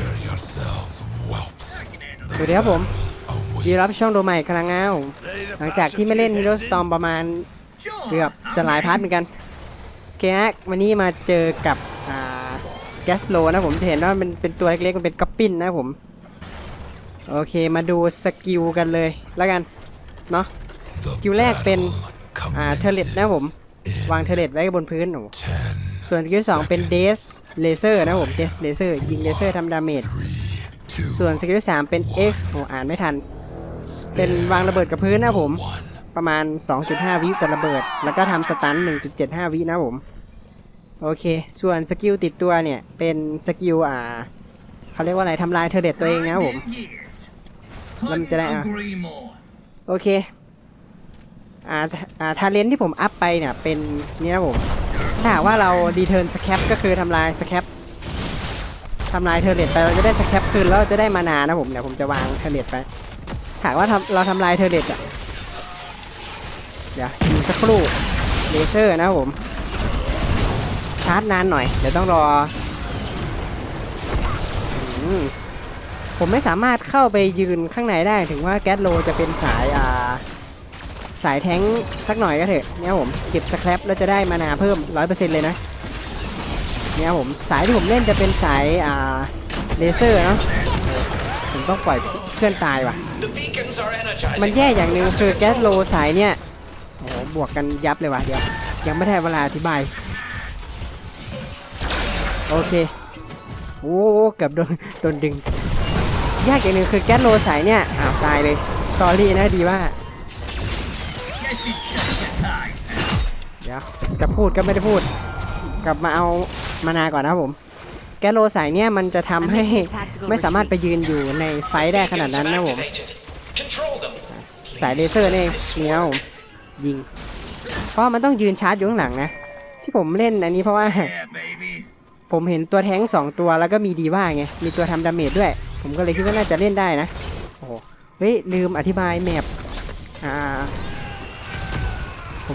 Prepare yourselves, whelps. สวัสดีครับผม Await ดีรับช่องโดใหม่ครั้งเงาหลังจากที่ไม่เล่น Hero Storm ประมาณเกือบจะหลายพาร์ทเหมือนกันโอเคฮะวันนี้มาเจอกับอ่าแกสโลนะผมจะเห็นว่ามันเป็นตัวเล็กๆมันเป็นก๊อปปิ้นนะผม โอเคมาดูสกิลกันเลยแล้วกันเนาะ the สกิลแรกเป็น battle อ่าเทเลตนะผม วางเทเลตไว้บนพื้นโอ้ ten, ส่วนสกิลสองเป็นเดสเลเซอร์นะผมเดสเลเซอร์ยิงเลเซอร์ทำดาเมจส่วนสกิลสามเป็น X โอ้อ่านไม่ทัน เป็นวางระเบิดกับพื้นนะผม ประมาณ 2.5 วิจะระเบิด แล้วก็ทำสตัน 1.75 วินะผม โอเค ส่วนสกิลติดตัวเนี่ย เป็นสกิลอ่าเขาเรียกว่าอะไรทำลายเทอร์เดตตัวเองนะผมแล้วมันจะได้อะโอเคอ่าอ่าทาเลนที่ผมอัพไปเนี่ยเป็นนี่นะผม ถ้าหากว่าเราดีเทิร์นสแคปก็คือทำลายสแคปทำลายเทอร์เรตไปเราจะได้สแคปคืนแล้วเราจะได้มานานะผมเดี๋ยวผมจะวางเทอร์เรตไปถามว่าทำเราทำลายเทอร์เรตอะเดี๋ยวยิงสักครู่เลเซอร์นะผมชาร์จนานหน่อยเดี๋ยวต้องรออผมไม่สามารถเข้าไปยืนข้างในได้ถึงว่าแก๊สโลจะเป็นสายอ่า สายแท้งสักหน่อยก็เถอะเนี่ยผมเก็บสแครปแล้วจะได้มานาเพิ่ม 100%เลยนะเนี่ยผมสายที่ผมเล่นจะเป็นสายอ่าเลเซอร์เนาะผมต้องปล่อยเพื่อนตายว่ะ มันแย่อย่างหนึ่งคือแก๊สโลสายเนี่ยโอ้โหบวกกันยับเลยว่ะเดี๋ยวยังไม่ได้เวลาอธิบาย โอเคโอ้เกือบโดนโดนดึง ยากอย่างหนึ่งคือแก๊สโลสายเนี่ยอ้าวตายเลย ซอรี่นะดีว่า ดี๋ยวจะพูดก็ไม่ได้พูด กลับมาเอามานาก่อนนะครับผม แก๊สโลสายเนี่ยมันจะทำให้ไม่สามารถไปยืนอยู่ในไฟท์ได้ขนาดนั้นนะผม Activated. Control them. สายเลเซอร์นี่เองเนี่ยครับผมยิง เพราะมันต้องยืนชาร์จอยู่ข้างหลังนะ ที่ผมเล่นอันนี้เพราะว่า ผมเห็นตัวแท้งสองตัวแล้วก็มีดีว่าไง มีตัวทำดาเมจด้วย ผมก็เลยคิดว่าน่าจะเล่นได้นะ โอ้โหเฮ้ยลืมอธิบายแมป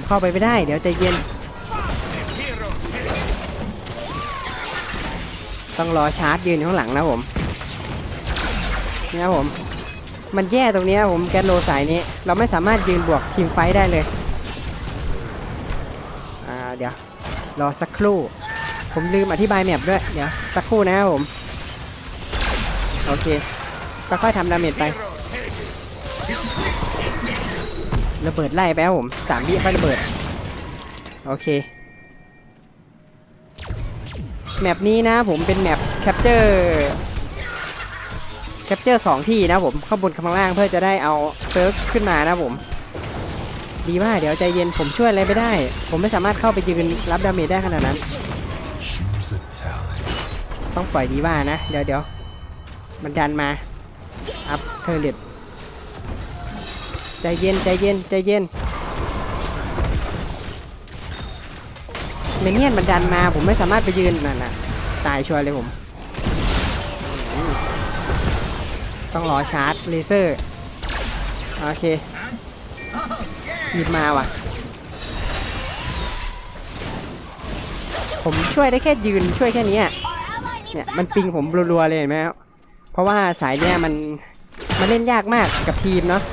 เข้าไปไม่ได้ เดี๋ยวใจเย็น ต้องรอชาร์จยืนข้างหลังนะผมนี่นะผม มันแย่ตรงนี้ผมแก๊สโลสายนี้ เราไม่สามารถยืนบวกทีมไฟได้เลย อ่าเดี๋ยว รอสักครู่ ผมลืมอธิบายแมปด้วย เดี๋ยว สักครู่นะครับผม โอเค ค่อยๆทำดาเมจไป ระเบิดไล่ไปครับผมสามวิค่อยระเบิด โอเค แมปนี้นะผมเป็นแมปแคปเจอร์แคปเจอร์สองที่นะผมข้างบนข้างล่างเพื่อจะได้เอาเซิร์ฟขึ้นมานะผม ดีมากเดี๋ยวใจเย็นผมช่วยอะไรไม่ได้ ผมไม่สามารถเข้าไปยืนรับดาเมจได้ขนาดนั้น ต้องปล่อยดีว่านะ เดี๋ยวเดี๋ยวมันดันมา อัพเทอร์เลต ใจเย็นใจเย็นใจเย็นเมเนียนมันดันมาผมไม่สามารถไปยืนนั่นน่ะตายชัวร์เลยผม ต้องรอชาร์จเลเซอร์ โอเคหยิบมาว่ะ ผมช่วยได้แค่ยืนช่วยแค่นี้เนี่ยมันปิงผมรัวๆเลยเห็นไหมครับเพราะว่าสายเนี่ยมันมันเล่นยากมากกับทีมเนาะ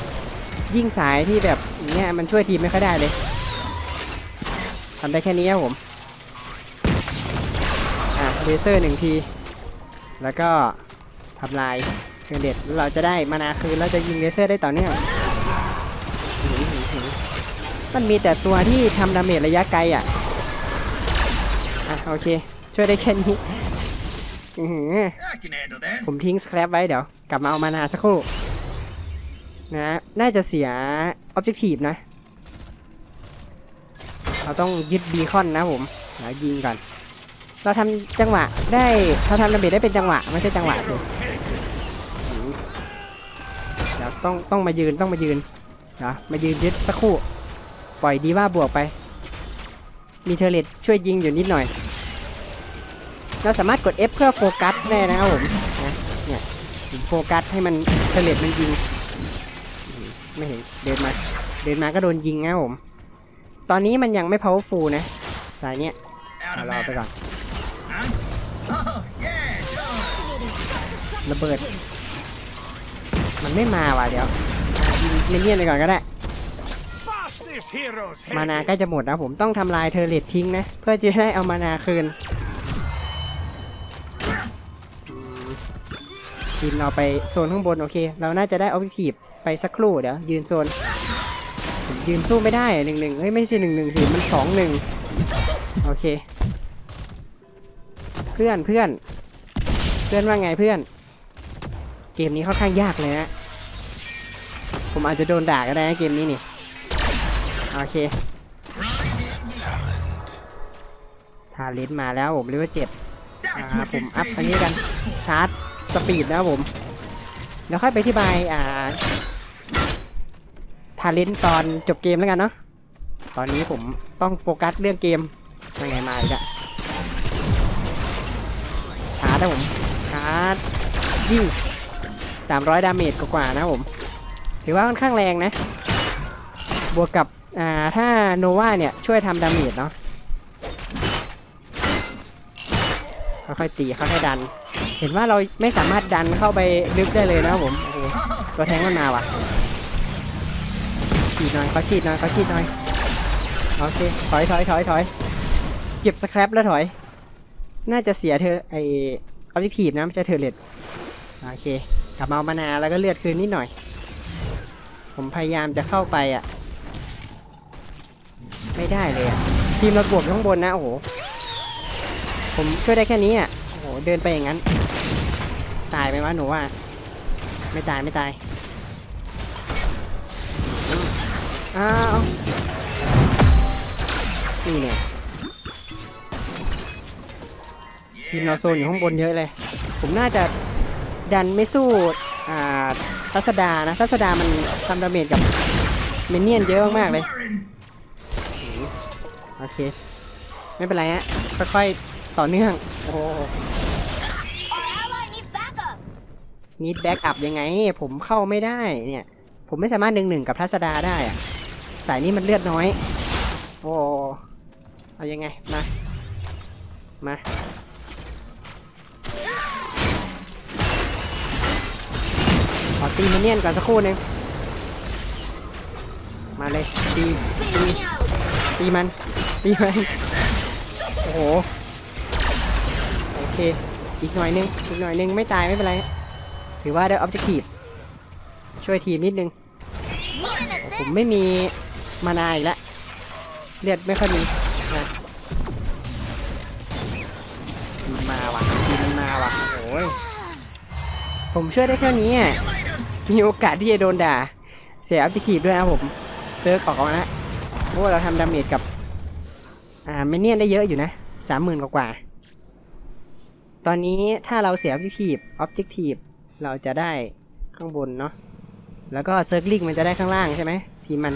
ยิ่งสายที่แบบเนี้ยมันช่วยทีมไม่ค่อยได้เลยทำได้แค่นี้ครับผม อะเลเซอร์หนึ่งที แล้วก็ทำลายเครื่องเด็ดเราจะได้มานาคืนแล้วจะยิงเลเซอร์ได้ต่อเนื่องมันมีแต่ตัวที่ทำดาเมจระยะไกลอะ อะโอเค ช่วยได้แค่นี้ผมทิ้งสแครปไว้เดี๋ยว กลับมาเอามานาสักครู่ นะน่าจะเสียออบเจกตีฟนะ เราต้องยึดบีคอนนะผมหายิงก่อน เราทำจังหวะได้เราทำระเบิดได้เป็นจังหวะไม่ใช่จังหวะสิเดี๋ยวต้องต้องมายืนต้องมายืนเดี๋ยวมายืนยึดสักครู่ ปล่อยดีว่าบวกไป มีเทอเลตช่วยยิงอยู่นิดหน่อย เราสามารถกด F เพื่อโฟกัสได้นะครับผมนะเนี่ยโฟกัสให้มันเทเลตมันยิง ไม่เห็นเดินมา เดินมาก็โดนยิงนะผม ตอนนี้มันยังไม่ powerful นะ สายเนี้ยเอารอไปก่อนระเบิด มันไม่มาว่ะเดี๋ยวอะยิงมินเนี่ยนไปก่อนก็ได้ มานาใกล้จะหมดนะผมต้องทำลายเทอร์เลตทิ้งนะ เพื่อจะได้เอามานาคืนอืมทีมเราไปโซนข้างบน โอเค เราน่าจะได้ออบเจกตีฟ ไปสักครู่เดี๋ยวยืนโซนยืนสู้ไม่ได้หนึ่งหนึ่งเฮ้ยไม่ใช่หนึ่งหนึ่งสิมันสองหนึ่งโอเค เพื่อนเพื่อน เพื่อนว่าไงเพื่อน เกมนี้ค่อนข้างยากเลยนะผมอาจจะโดนด่าก็ได้นะเกมนี้นี่โอเคทาเลนมาแล้วผมเรียกว่าเจ็บอ่าผมอัพอันนี้กันชาร์จสปีดนะครับผมแล้วค่อยไปที่บายอ่า ทาเลนตอนจบเกมแล้วกันเนาะตอนนี้ผมต้องโฟกัสเรื่องเกมยังไงมาอีกอะชาร์จนะผมชาร์จยิง300 ดาเมจกว่าๆนะผม ถือว่าค่อนข้างแรงนะ บวกกับอ่าถ้าโนวาเนี่ยช่วยทำดาเมจเนาะค่อยๆตีค่อยๆดัน เห็นว่าเราไม่สามารถดันเข้าไปลึกได้เลยนะผมโอ้โหตัวแทงมันมาว่ะ ฉีดหน่อยขาฉีดหน่อยขาฉีดหน่อยโอเคถอยถอยถอยถอยเก็บสครับแล้วถอย น่าจะเสียเธอไอออบเจกตีฟนะไม่ใช่เธอเลดโอเคกลับมาเอามานาแล้วก็เลือดคืนนิดหน่อย ผมพยายามจะเข้าไปอะ ไม่ได้เลยอะ ทีมเราบวกข้างบนนะโอ้โห ผมช่วยได้แค่นี้อะ โอ้โห เดินไปอย่างนั้น ตายไหมวะหนูว่า ไม่ตายไม่ตาย อ้าวนี่เนี่ยทีมเราโซนอยู่ข้างบนเยอะเลย ผมน่าจะดันไม่สู้อ่าทัศดานะทัศดามันทำดาเมจกับเมนเนี่ยนเยอะมากเลยโอเค ไม่เป็นไรฮะค่อยๆต่อเนื่อง โอ้โหนิดแบ็กอัพยังไง ผมเข้าไม่ได้เนี่ย ผมไม่สามารถหนึ่งหนึ่งกับทัศดาได้อะ สายนี้มันเลือดน้อย โอ้เอายังไง มา มา ขอตีมินเนี่ยนก่อนสักครู่หนึ่งมาเลย ตี ตี ตีมัน ตีมัน โอ้โห โอเค อีกหน่อยนึง อีกหน่อยนึง ไม่ตายไม่เป็นไร ถือว่าได้ออบเจกตีฟช่วยทีมนิดนึง ผมไม่มี มานาอีกแล้วเลือดไม่ค่อยมีนะมันมาว่ะทีมมันมาว่ะโอ้ยผมช่วยได้แค่นี้อะมีโอกาสที่จะโดนด่า เสียออบเจกตีฟด้วยนะผมเซิร์ฟออกมาแล้วเพราะว่าเราทำดาเมจกับอ่าเมเนียนได้เยอะอยู่นะสามหมื่นกว่าๆตอนนี้ถ้าเราเสียออบเจกตีฟออบเจกตีฟเราจะได้ข้างบนเนาะแล้วก็เซิร์ฟลิงมันจะได้ข้างล่างใช่ไหมทีมมัน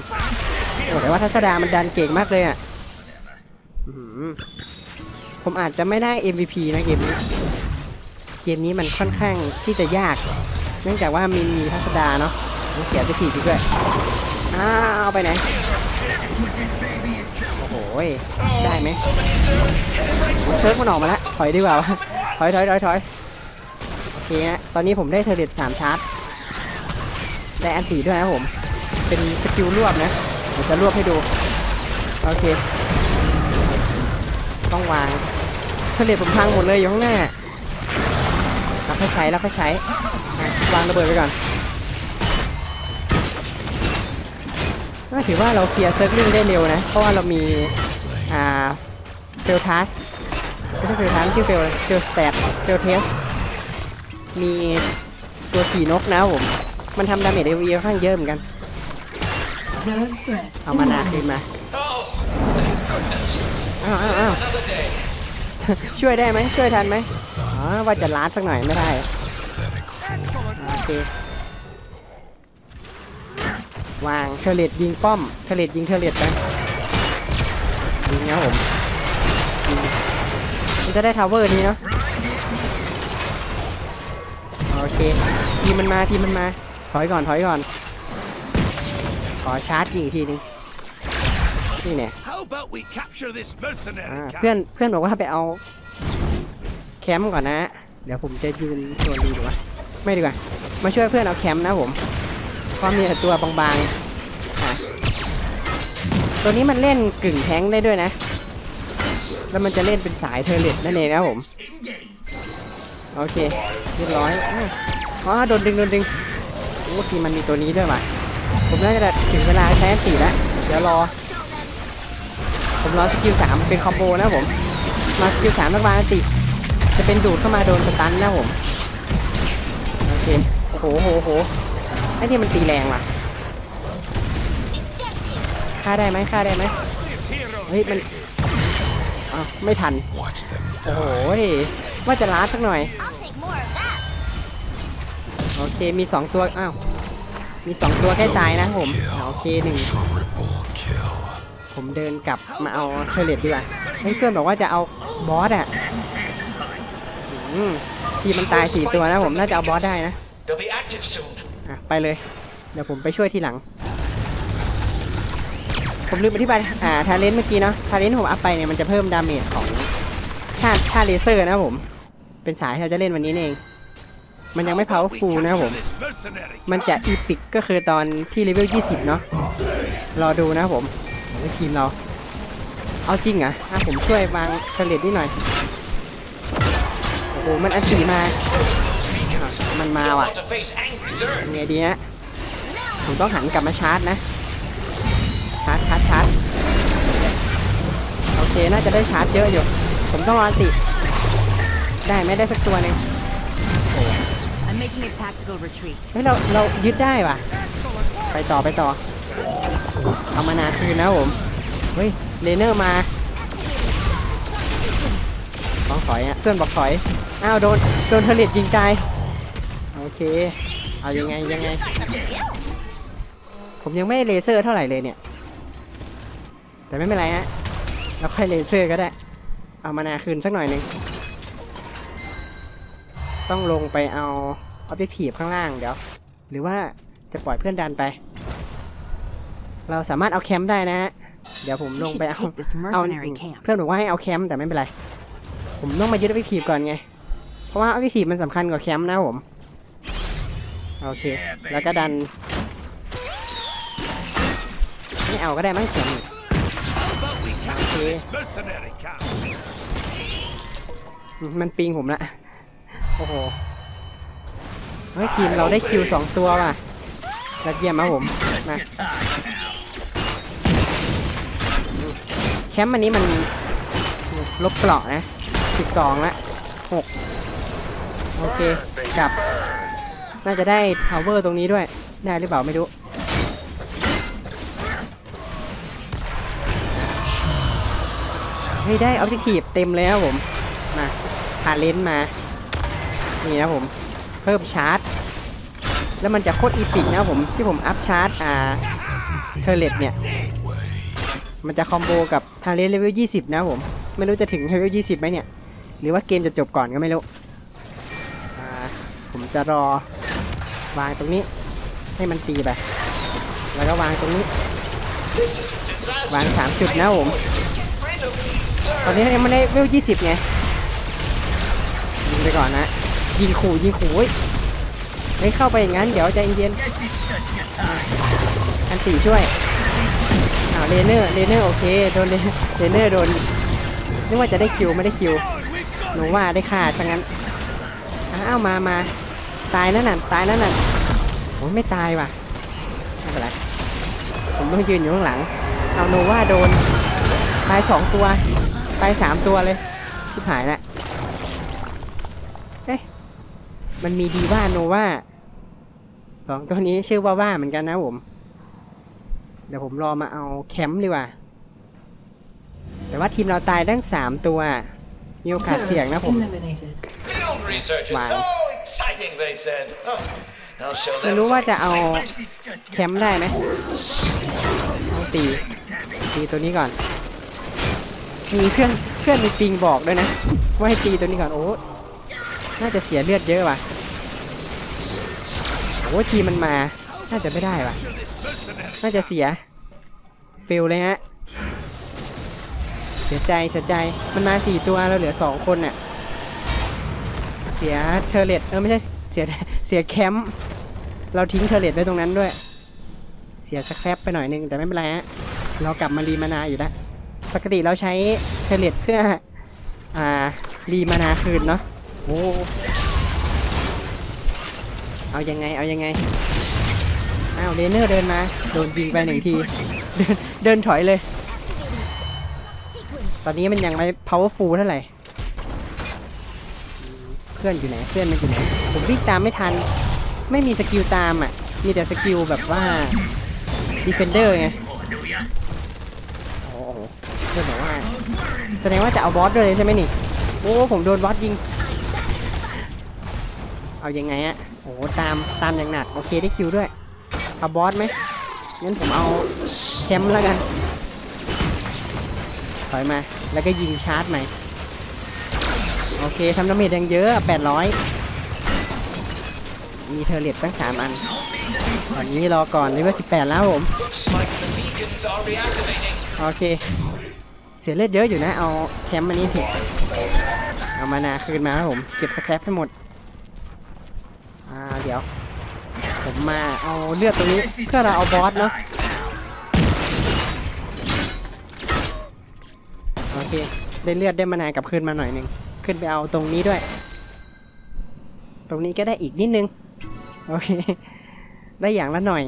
โอ้แต่ว่าทัศดามันดันเก่งมากเลยอะผมอาจจะไม่ได้ MVP นะเกมนี้ เกมนี้มันค่อนข้างที่จะยาก เนื่องจากว่ามีมีทัศดาเนาะต้องเสียไปทีดีด้วย อ้าวเอาไปไหน โอ้โหยได้ไหมเซิร์ฟมันออกมาแล้ว ถอยดีกว่า ถอยถอยถอยถอยโอเคฮะ ตอนนี้ผมได้เทอร์เรตสามชาร์จ ได้อันตีด้วยนะผม เป็นสกิลรวบนะ ผมจะรวบให้ดู โอเค ต้องวางเทเลตผมพังหมดเลยอยู่ข้างหน้าแล้วค่อยใช้แล้วค่อยใช้วางระเบิดไปก่อนก็ถือว่าเราเคลียร์เซิร์ฟลิงได้เร็วนะ เพราะว่าเรามี อ่าเฟลทัสไม่ใช่เฟลทัสชื่อเฟลเฟลสแตทเฟลเทสมีตัวขี่นกนะผม มันทำดาเมจเอวีค่อนข้างเยอะเหมือนกัน เอามานาคืนมา Oh, อ้าวอ้าวอ้าว another day. ช่วยได้ไหมช่วยทันไหมอ๋อว่าจะล้าดสักหน่อยไม่ได้โอเควางเทเลตยิงป้อมเทเลตยิงเทเลตไปยิงนะผมยิงมันจะได้ทาวเวอร์นี้เนาะโอเคทีมมันมาทีมมันมาถอยก่อนถอยก่อน ขอชาร์จยิงอีกทีนึงนี่เนี่ย How about we capture this อ่า mercenary เพื่อน camp? เพื่อนบอกว่าไปเอาแคมป์ก่อนนะ เดี๋ยวผมจะยืนส่วนดีดูวะไม่ดีกว่ามาช่วยเพื่อนเอาแคมป์นะผมเพราะมีแต่ตัวบางๆอะตัวนี้มันเล่นกึ่งแท้งได้ด้วยนะ แล้วมันจะเล่นเป็นสายเทอร์เลตนั่นเองนะครับผมโอเคเรียบร้อยอ้าวอ๋อโดนดึงโดนดึงโอ้ทีมันมีตัวนี้ด้วยว่ะ ผมน่าจะถึงเวลาใช้อันตีแล้ว เดี๋ยวรอ ผมรอสกิลสามเป็นคอมโบนะผม มาสกิลสามแล้ววางอันติจะเป็นดูดเข้ามาโดนสตันนะผม โอเค โอ้โหโหโหไอ้นี่มันตีแรงว่ะฆ่าได้ไหมฆ่าได้ไหมเฮ้ยมันอ้าวไม่ทัน โอ้โหว่าจะล้าสักหน่อย โอเคมีสองตัว อ้าว มีสองตัวแค่ตายนะผมอ่าโอเคหนึ่ง Triple kill. ผมเดินกลับมาเอาเทเลตดีกว่าเฮ้ยเพื่อนบอกว่าจะเอาบอสอะอืมทีมมันตายสี่ตัวนะผมน่าจะเอาบอสได้นะ They'll be active soon. อะไปเลย เดี๋ยวผมไปช่วยทีหลัง ผมลืมอธิบายอ่าทาเลนเมื่อกี้เนาะทาเลนผมอัพไปเนี่ยมันจะเพิ่มดาเมจของท่าท่าเลเซอร์นะผม เป็นสายที่เราจะเล่นวันนี้นี่เอง มันยังไม่ How about we powerful นะผม capture this mercenary มันจะอีพิกก็คือตอนที่เลเวล 20 เนาะ รอดูนะผมในทีมเรา เอาจริงเหรออะผมช่วยวางเทเลตนิดหน่อย โอ้โห มันอันตีมาอะมันมา You're ว่ะ about to face angry Zerg. ไงดีฮะ ผมต้องหันกลับมาชาร์จนะ ชาร์จชาร์จชาร์จโอเค น่าจะได้ชาร์จเยอะอยู่ ผมต้องอันติ ได้ไหม่ได้สักตัวหนึ่ง I'm making a tactical retreat. เฮ้ยเราเรายึดได้ว่ะ ไปต่อไปต่อเอามานาคืนนะผมเฮ้ยเลเนอร์มาต้องถอยอะเพื่อนบอกถอยอ้าวโดนโดนเทเลตยิงตายโอเค เอายังไงยังไง ผมยังไม่เลเซอร์เท่าไหร่เลยเนี่ย แต่ไม่เป็นไรฮะเราค่อยเลเซอร์ก็ได้ เอามานาคืนสักหน่อยหนึ่งต้องลงไปเอา ออบเจกตีฟข้างล่างเดี๋ยว หรือว่าจะปล่อยเพื่อนดันไป เราสามารถเอาแคมป์ได้นะฮะ เดี๋ยวผมลงไปเอา We should take this เอา mercenary camp. เพื่อนบอกว่าให้เอาแคมป์แต่ไม่เป็นไร ผมต้องมายึดออบเจกตีฟก่อนไง เพราะว่าออบเจกตีฟมันสำคัญกว่าแคมป์นะผม โอเค แล้วก็ดัน ไม่เอาก็ได้มั้งแคมป์ How about we capture Okay. this mercenary camp อืมมันปิงผมละ โอ้โห เฮ้ยทีมเราได้คิวสองตัวว่ะยอดเยี่ยมครับผมมาแคมป์อันนี้มันลบเกรานะนะ12ละ6โอเคกลับ น่าจะได้ทาวเวอร์ตรงนี้ด้วย ได้หรือเปล่าไม่รู้เฮ้ยได้ออบเจกตีฟเต็มเลยครับผมมาผ่านเลนมา นี่นะผม เพิ่มชาร์จ แล้วมันจะโคตรอีพิกนะผมที่ผมอัพชาร์จอ่าเทเลตเนี่ย มันจะคอมโบกับทาเลนเลเวล20 นะผม ไม่รู้จะถึงเลเวล20ไหมเนี่ย หรือว่าเกมจะจบก่อนก็ไม่รู้อ่าผมจะรอวางตรงนี้ ให้มันตีไป แล้วก็วางตรงนี้ วาง 3 จุดนะผม ตอนนี้ยังไม่ได้เวล20 ไงยิงไปก่อนนะ ยิงขู่ยิงขู่ไม่เข้าไปอย่างนั้น เดี๋ยวใจเย็นอันตีช่วยอ้าวเลเนอร์เลเนอร์โอเคโดนเลเลเนอร์โดนนึกว่าจะได้คิวไม่ได้คิวหนูว่าได้ฆ่าชังงั้นอ้าวมามาตายนั่นน่ะตายนั่นน่ะโอ้ยไม่ตายว่ะไม่เป็นไรผมต้องยืนอยู่ข้างหลัง เอาโนว่าโดนตายสองตัวตายสามตัวเลยชิบหายละ มันมีดีว่าโนว่าสองตัวนี้ชื่อว่าว่าเหมือนกันนะผม เดี๋ยวผมรอมาเอาแคมป์ดีกว่า แต่ว่าทีมเราตายตั้งสามตัว มีโอกาสเสี่ยงนะผม Eliminated. Field research is Wow. so exciting, they said. Oh, I'll show ไม่ them รู้ว่า some จะเอา excitement. แคมป์ได้ไหมต้องตี ตีตัวนี้ก่อน มีเพื่อนเพื่อนมีปิงบอกด้วยนะ ว่าให้ตีตัวนี้ก่อนโอ้ น่าจะเสียเลือดเยอะว่ะโอ้ทีมันมา น่าจะไม่ได้ว่ะ น่าจะเสียฟิลเลยฮะ เสียใจเสียใจ มันมาสี่ตัวเราเหลือสองคนน่ะ เสียเทเลตเออไม่ใช่เสียเสียแคมป์ เราทิ้งเทอร์เลตไว้ตรงนั้นด้วย เสียสแครปไปหน่อยนึงแต่ไม่เป็นไรฮะ เรากลับมารีมานาอยู่แล้ว ปกติเราใช้เทอร์เลตเพื่อ อ่ารีมานาคืนเนาะ โอ้เอายังไง เอายังไง อ้าวเลเนอร์เดินมา โดนยิงไปหนึ่งที เดินถอยเลย ตอนนี้มันยังไม่ powerful เท่าไหร่ เพื่อนอยู่ไหน เพื่อนมันอยู่ไหน ผมวิ่งตามไม่ทัน ไม่มีสกิลตามอะ มีแต่สกิลแบบว่า defender ไงโอ้โหเพื่อนบอกว่า แสดงว่าจะเอาบอสด้วยเลยใช่ไหมนี่ โอ้ ผมโดนบอสยิง เอายังไงอะโอ้โหตามตามอย่างหนัก โอเคได้คิวด้วย เอาบอสไหมงั้นผมเอาแคมป์แล้วกันถอยมา แล้วก็ยิงชาร์จใหม่ โอเคทำดาเมจยังเยอะ800 มีเทอร์เลตตั้ง 3 อัน ตอนนี้รอก่อนเลเวล18 แล้วครับผม โอเค เสียเลือดเยอะอยู่นะ เอาแคมป์มานี่ผิดเอามานาคืนมาครับผม เก็บสแครปให้หมด เดี๋ยว ผมมาเอาเลือดตรงนี้เพื่อเราเอาบอสเนาะโอเคได้เลือดได้มานากลับคืนมาหน่อยหนึ่งขึ้นไปเอาตรงนี้ด้วย ตรงนี้ก็ได้อีกนิดนึงโอเค ได้อย่างละหน่อย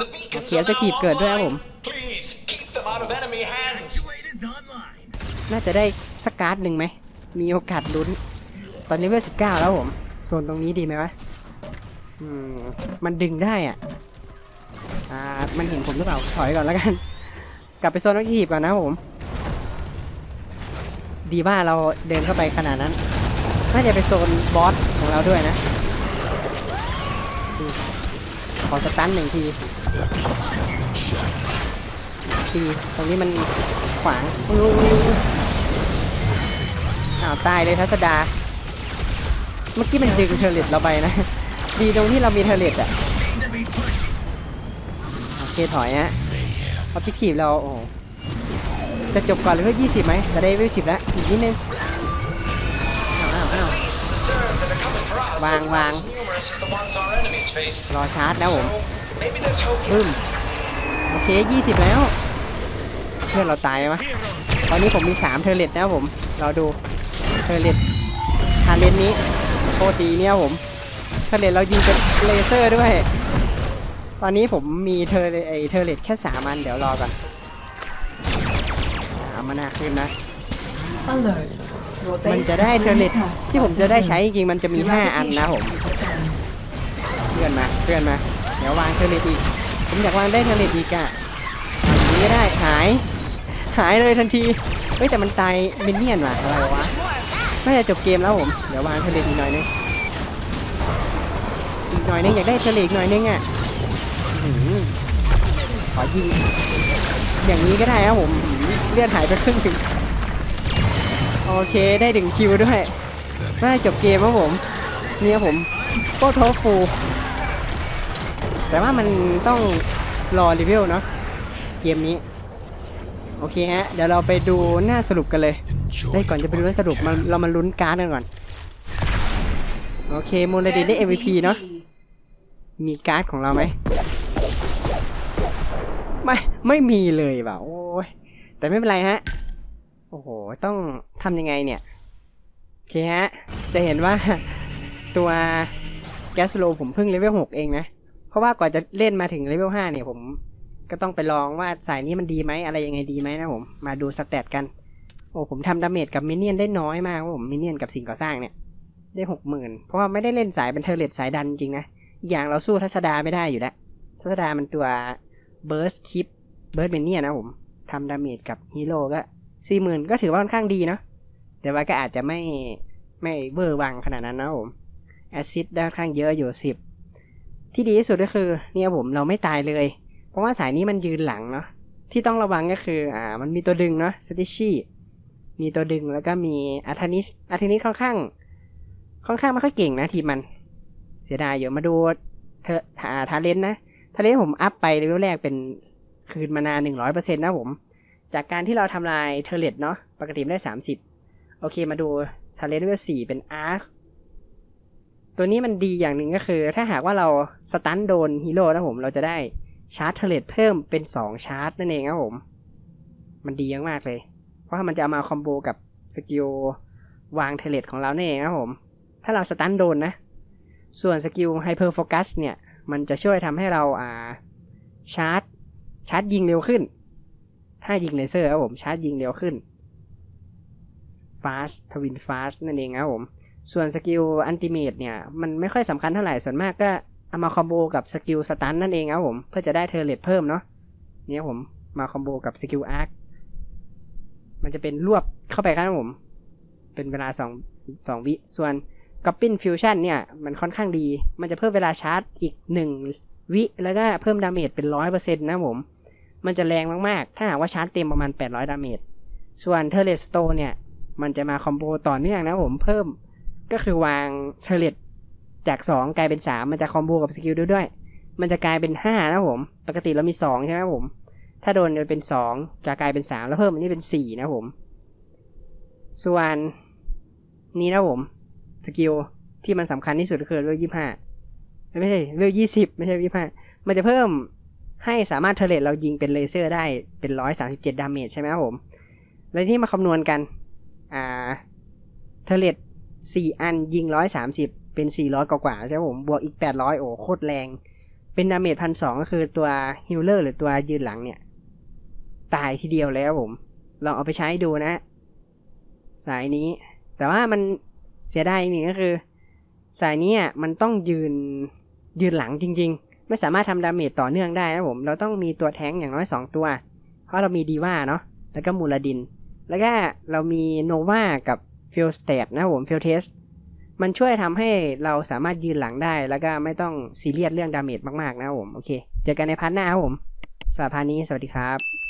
The beacons Oke, are objectief now ke, doe online. hem. Please keep them out of enemy hands. น่าจะได้สักการ์ดหนึ่งไหม มีโอกาสลุ้น ตอนนี้เวล19แล้วผมโซนตรงนี้ดีไหมวะ อืมมันดึงได้อะ อ่า มันเห็นผมหรือเปล่า ถอยก่อนแล้วกัน กลับไปโซนนักทีบก่อนนะผม ดีว่าเราเดินเข้าไปขนาดนั้น น่าจะไปโซนบอสของเราด้วยนะ ขอสตันหนึ่งทีทีตรงนี้มันขวางอ้าวตายเลยทัศดา เมื่อกี้มันดึงเทอร์เลตเราไปนะ ดีตรงที่เรามีเทเลตอะโอเคถอยฮะออบเจกตีฟเราโอ้จะจบก่อนเลยเพื่อยี่สิบไหมจะได้เวลสิบแล้วอีกนิดนึงอ้าวอ้าวาว Serve that are coming for us Vàng, are vàng. as numerous as the ones our enemies face. รอชาร์จแล้วผมบึ้มโอเคยี่สิบแล้ว เพื่อนเราตายไหมตอนนี้ผมมี 3 เทเลตนะผม เราดู เทเลตทาเลนนี้โคตรดีเนี่ยผม เทอร์เลตเรายิงเป็นเลเซอร์ด้วย ตอนนี้ผมมีเทอร์ไอเทอร์เลตแค่3อันเดี๋ยวรอก่อนสามมานาขึ้นนะ Alert. Your มัน base จะได้ is เทอร์เลต under attack ที่ผม from จะ the ได้ zone. ใช้จริงๆมันจะมี5อันนะผม Eradication is advanced. เพื่อนมาเพื่อนมา เดี๋ยววางเทอร์เลตอีก ผมอยากวางได้เทอร์เลตอีกอะเอาอย่างนี้ก็ได้ หาย หายเลยทันที เฮ้ยแต่มันตายมินเนี่ยนว่ะอะไรวะ น่าจะจบเกมแล้วผม เดี๋ยววางเทอร์เลตอีกหน่อยนึงอีก หน่อยนึงอยากได้เทอร์เลตอีกหน่อยนึงอะหือขอยิงอย่างนี้ก็ได้ครับผมเลือดหายไปครึ่งหนึงโอเคได้ถึงคิวด้วยน่าจบเกมครับผมเนี่ยผมโคตรฟูแต่ว่ามันต้องรอรีวิวเนาะเกมนี้ โอเคฮะ เดี๋ยวเราไปดูหน้าสรุปกันเลย Enjoy เฮ้ก่อนจะไปดูหน้าสรุปมันเรามาลุ้นการ์ดกันก่อน โอเคมูลดีได้ MVP เนาะ มีการ์ดของเราไหมไม่ไม่มีเลยว่ะโอ้ยแต่ไม่เป็นไรฮะ โอ้โห ต้องทำยังไงเนี่ย โอเคฮะ จะเห็นว่าตัวแกสโลผมเพิ่งเลเวล6เองนะ เพราะว่ากว่าจะเล่นมาถึงเลเวล5เนี่ยผมก็ต้องไปลองว่าสายนี้มันดีไหมอะไรยังไงดีไหมนะผม มาดูสเตตกัน โอ้ผมทำดาเมจกับมินเนี่ยนได้น้อยมากผมมินเนี่ยนกับสิ่งก่อสร้างเนี่ย ได้หกหมื่นเพราะว่าไม่ได้เล่นสายเป็นเทอร์เลตสายดันจริงนะ อย่างเราสู้ทัศดาไม่ได้อยู่แล้ว ทัศดามันตัวเบิร์สคิปเบิร์สมินเนี่ยนะผมทำดาเมจกับฮีโร่ก็สี่หมื่นก็ถือว่าค่อนข้างดีเนาะแต่ว่าก็อาจจะไม่ไม่เวอร์วังขนาดนั้นนะผมแอซิดได้ค่อนข้างเยอะอยู่สิบที่ดีที่สุดก็คือเนี่ยผมเราไม่ตายเลย เพราะว่าสายนี้มันยืนหลังเนาะที่ต้องระวังก็คืออ่ามันมีตัวดึงเนาะสติชี่มีตัวดึงแล้วก็มีอาร์ทานิสอาร์ทานิสค่อนข้าง ค่อนข้างไม่ค่อยเก่งนะทีมมัน เสียดายเดี๋ยวมาดูเธอหาทาเลนนะทาเลนผมอัพไปเลเวลแรกเป็นคืนมานานหนึ่งร้อยเปอร์เซ็นต์นะผม จากการที่เราทำลายเทเลตเนาะปกติได้สามสิบโอเคมาดูทาเลนเลเวลสี่เป็นอาร์คตัวนี้มันดีอย่างหนึ่งก็คือ ถ้าหากว่าเราสตันโดนฮีโร่นะผมเราจะได้ชาร์จเทเลตเพิ่มเป็น2ชาร์จนั่นเองครับผม มันดีมากเลย เพราะมันจะเอามาคอมโบกับสกิลวางเทเลตของเราเนั่นเองครับผม ถ้าเราสตันโดนนะ ส่วนสกิลไฮเปอร์โฟกัสเนี่ย มันจะช่วยทำให้เราอ่าชาร์จ ชาร์จยิงเร็วขึ้น ถ้ายิงเลเซอร์ครับผม ชาร์จยิงเร็วขึ้น fast twin fast นั่นเองครับผม ส่วนสกิลอันติเมตเนี่ย มันไม่ค่อยสำคัญเท่าไหร่ ส่วนมากก็เอามาคอมโบกับสกิลสตันนั่นเองครับผม เพื่อจะได้เทอร์เลตเพิ่มเนาะเนี่ยผมมาคอมโบกับสกิลอาร์คมันจะเป็นรวบเข้าไปครับผม เป็นเวลา2 2วิ ส่วน ก o ปปินฟิวชั่นเนี่ยมันค่อนข้างดี มันจะเพิ่มเวลาชาร์จอีก 1 วิ แล้วก็เพิ่มดาเมจเป็น 100%นะผม มันจะแรงมาก ๆ ถ้าหากว่าชาร์จเต็มประมาณ 800 ดาเมจ ส่วนเทเลสโตเนี่ย มันจะมาคอมโบต่อเนื่องนะผมเพิ่มก็คือวางเทเลตจาก 2 กลายเป็น 3 มันจะคอมโบกับสกิลด้วยด้วย มันจะกลายเป็น 5 นะผม ปกติเรามี 2 ใช่ไหมผม ถ้าโดนจะเป็น 2 จะกลายเป็น 3 แล้วเพิ่มอันนี้เป็น 4 นะผม ส่วนนี้นะผม สกิลที่มันสำคัญที่สุดคือเวลยี่ห้าไม่ใช่เวลยี่สิบไม่ใช่ยี่ห้ามันจะเพิ่มให้สามารถเทเลตเรายิงเป็นเลเซอร์ได้เป็นร้อยสามสิบเจ็ดดาเมจใช่ไหมครับผม แล้วที่มาคำนวณกัน อ่า เทเลตสี่อันยิงร้อยสามสิบเป็นสี่ร้อยกว่าใช่ไหมผมบวกอีกแปดร้อยโอ้โคตรแรง เป็นดาเมจพันสองก็คือตัวฮิลเลอร์หรือตัวยืนหลังเนี่ย ตายทีเดียวแล้วผมลองเอาไปใช้ดูนะ สายนี้ แต่ว่ามัน เสียดายอีกหนึ่งก็คือ สายนี้อะมันต้องยืนยืนหลังจริง ๆ ไม่สามารถทำดาเมจต่อเนื่องได้นะผม เราต้องมีตัวแท้งอย่างน้อย 2 ตัว เพราะเรามีดีว่าเนาะแล้วก็มูลดิน แล้วก็เรามีโนวากับฟิลสเตตนะผมฟิลเทสมันช่วยทำให้เราสามารถยืนหลังได้ แล้วก็ไม่ต้องซีเรียสเรื่องดาเมจมากๆนะผมโอเค เจอกันในพาร์ทหน้าครับผมสำหรับพาร์ทนี้สวัสดีครับ